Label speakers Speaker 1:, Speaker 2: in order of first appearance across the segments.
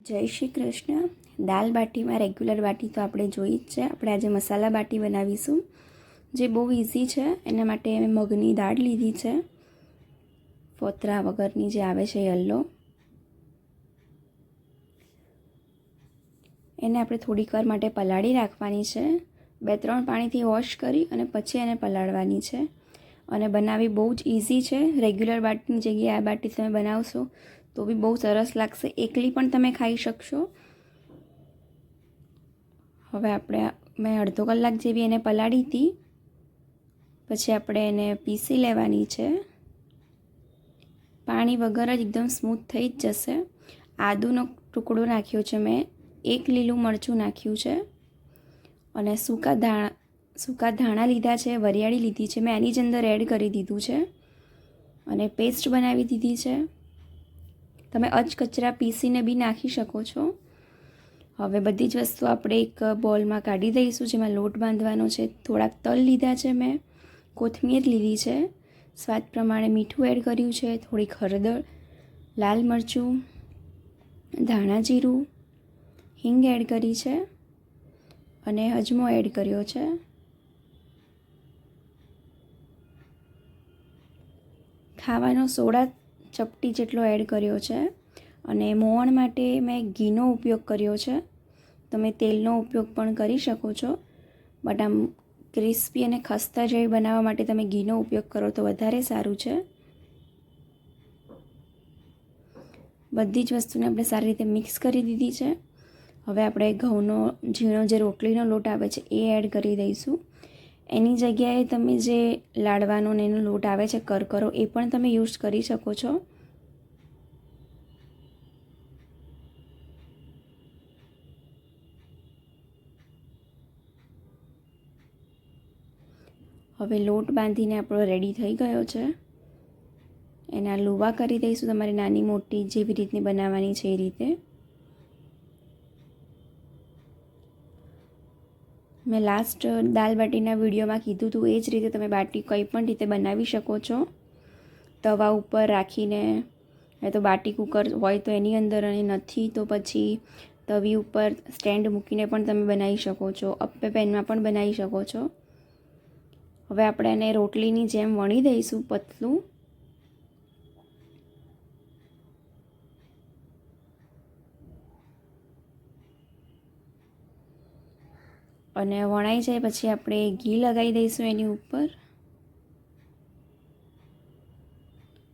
Speaker 1: જય શ્રી કૃષ્ણ. દાલ બાટીમાં રેગ્યુલર બાટી તો આપણે જોઈ જ છે. આપણે આજે મસાલા બાટી બનાવીશું, જે બહુ ઇઝી છે. એના માટે મેં મગની દાળ લીધી છે. ફોતરા વગરની જે આવે છે યલ્લો એને આપણે થોડીક વાર માટે પલાળી રાખવાની છે. બે ત્રણ પાણીથી વોશ કરી અને પછી એને પલાળવાની છે. અને બનાવવી બહુ જ ઇઝી છે. રેગ્યુલર બાટીની જગ્યાએ આ બાટી તમે બનાવશો તો બી બહુ સરસ લાગશે. એકલી પણ તમે ખાઈ શકશો. હવે આપણે, મેં અડધો કલાક જેવી એને પલાળી હતી. પછી આપણે એને પીસી લેવાની છે. પાણી વગર જ એકદમ સ્મૂથ થઈ જ જશે. આદુનો ટુકડો નાખ્યો છે મેં. એક લીલું મરચું નાખ્યું છે. અને સૂકા ધાણા સૂકા ધાણા લીધા છે, વરિયાળી લીધી છે. મેં એની જ અંદર એડ કરી દીધું છે. અને પેસ્ટ બનાવી દીધી છે. તમે અચકચરા પીસીને બી નાખી શકો છો. હવે બધી જ વસ્તુ આપણે એક બોલમાં કાઢી દઈશું, જેમાં લોટ બાંધવાનો છે. થોડાક તલ લીધા છે મેં. કોથમીર લીધી છે. સ્વાદ પ્રમાણે મીઠું એડ કર્યું છે. થોડીક હળદર, લાલ મરચું, ધાણા જીરું, હિંગ એડ કરી છે અને અજમો એડ કર્યો છે. ખાવાનો સોડા ચપટી જેટલો એડ કર્યો છે. અને મોવણ માટે મેં ઘીનો ઉપયોગ કર્યો છે. તમે તેલનો ઉપયોગ પણ કરી શકો છો. બટ આમ ક્રિસ્પી અને ખસ્તા જેવી બનાવવા માટે તમે ઘીનો ઉપયોગ કરો તો વધારે સારું છે. બધી જ વસ્તુને આપણે સારી રીતે મિક્સ કરી દીધી છે. હવે આપણે ઘઉંનો, ઝીણો જે રોટલીનો લોટ આવે છે એ એડ કરી દઈશું. એની જગ્યાએ તમે જે લાડવાનો ને એનો લોટ આવે છે, કરકરો, એ પણ તમે યુઝ કરી શકો છો. હવે લોટ બાંધીને આપણો રેડી થઈ ગયો છે. એના લુવા કરી દઈશું, તમારે નાની મોટી જેવી રીતની બનાવવાની છે એ રીતે. મેં લાસ્ટ દાલ બાટીના વિડીયોમાં કીધું હતું એ જ રીતે તમે બાટી કંઈ પણ રીતે બનાવી શકો છો. તવા ઉપર રાખીને, એ તો બાટી કુકર હોય તો એની અંદર અને નથી તો પછી તવી ઉપર સ્ટેન્ડ મૂકીને પણ તમે બનાવી શકો છો. અપ્પે પેનમાં પણ બનાવી શકો છો. હવે આપણે એને રોટલીની જેમ વણી દઈશું પતલું. અને વણાઈ જાય પછી આપણે ઘી લગાવી દઈશું એની ઉપર.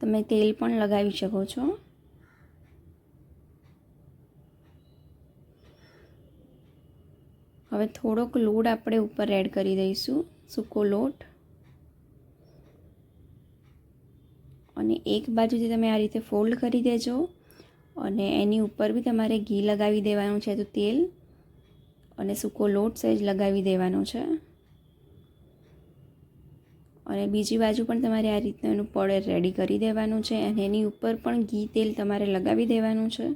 Speaker 1: તમે તેલ પણ લગાવી શકો છો. હવે થોડોક લોટ આપણે ઉપર એડ કરી દઈશું, સૂકો લોટ. અને એક બાજુથી તમે આ રીતે ફોલ્ડ કરી દેજો. અને એની ઉપર બી તમારે ઘી લગાવી દેવાનું છે તો તેલ. અને સૂકો લોટ સહેજ લગાવી દેવાનો છે. અને બીજી બાજુ પણ તમારે આ રીતનું એનું પડ રેડી કરી દેવાનું છે અને એની ઉપર પણ ઘી તેલ તમારે લગાવી દેવાનું છે.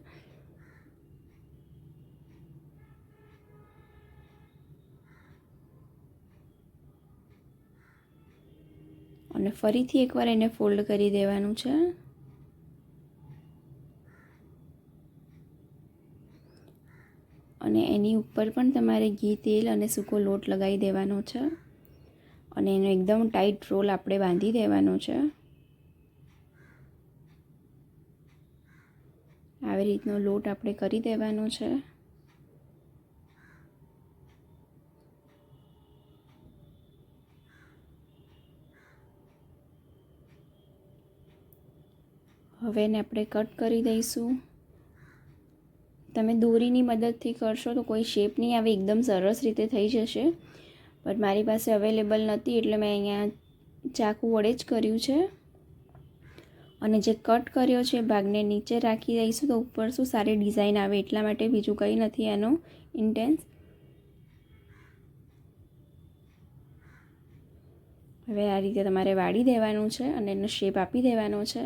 Speaker 1: અને ફરીથી એકવાર એને ફોલ્ડ કરી દેવાનું છે. અને એની ઉપર પણ તમારે ઘી, તેલ અને સૂકો લોટ લગાવી દેવાનો છે. અને એનો એકદમ ટાઈટ રોલ આપણે બાંધી દેવાનો છે. આવી રીતનો લોટ આપણે કરી દેવાનો છે. હવે એને આપણે કટ કરી દઈશું. તમે દોરીની મદદથી કરશો તો કોઈ શેપ નહીં આવે, એકદમ સરસ રીતે થઈ જશે. બટ મારી પાસે અવેલેબલ નથી એટલે મેં અહીંયા ચાકુ વડે જ કર્યું છે. અને જે કટ કર્યો છે ભાગને નીચે રાખી દઈશું તો ઉપર શું સારી ડિઝાઇન આવે એટલા માટે બીજું કંઈ નથી એનો ઇન્ટેન્સ હવે આ રીતે તમારે વાળી દેવાનું છે અને એનો શેપ આપી દેવાનો છે.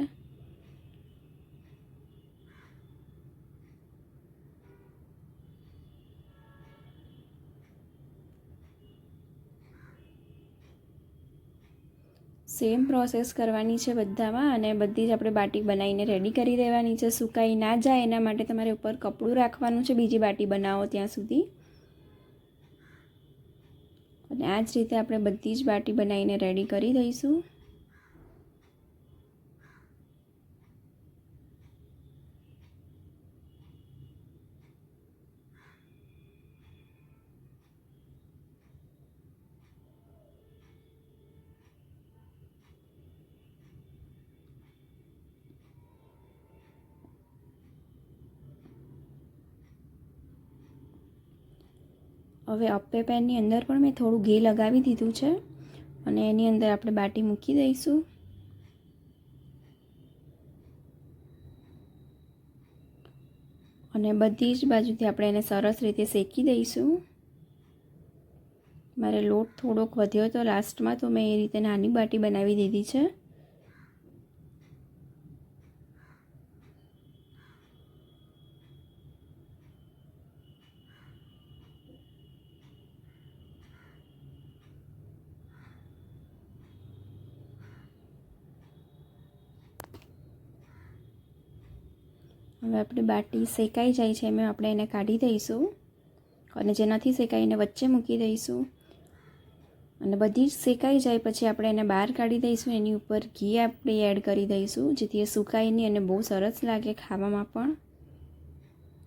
Speaker 1: સેમ પ્રોસેસ કરવાની છે બધામાં અને બધી જ આપણે બાટી બનાવીને રેડી કરી દેવાની છે. સુકાઈ ના જાય એના માટે તમારે ઉપર કપડું રાખવાનું છે. બીજી બાટી બનાવો ત્યાં સુધી. અને આ જ રીતે આપણે બધી જ બાટી બનાવીને રેડી કરી દઈશું. હવે અપ્પે પેનની અંદર પણ મેં થોડું ઘી લગાવી દીધું છે. અને એની અંદર આપણે બાટી મૂકી દઈશું. અને બધી જ બાજુથી આપણે એને સરસ રીતે શેકી દઈશું. મારે લોટ થોડોક વધ્યો હતો લાસ્ટમાં તો મેં એ રીતે નાની બાટી બનાવી દીધી છે. હવે આપણી બાટી શેકાઈ જાય છે એમ આપણે એને કાઢી દઈશું. અને જે નથી શેકાઈ એને વચ્ચે મૂકી દઈશું. અને બધી જ શેકાઈ જાય પછી આપણે એને બહાર કાઢી દઈશું. એની ઉપર ઘી આપણે એડ કરી દઈશું, જેથી એ સુકાય નહીં અને બહુ સરસ લાગે ખાવામાં પણ.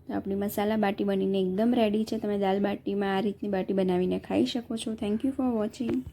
Speaker 1: તો આપણી મસાલા બાટી બનીને એકદમ રેડી છે. તમે દાલ બાટીમાં આ રીતની બાટી બનાવીને ખાઈ શકો છો. Thank you for watching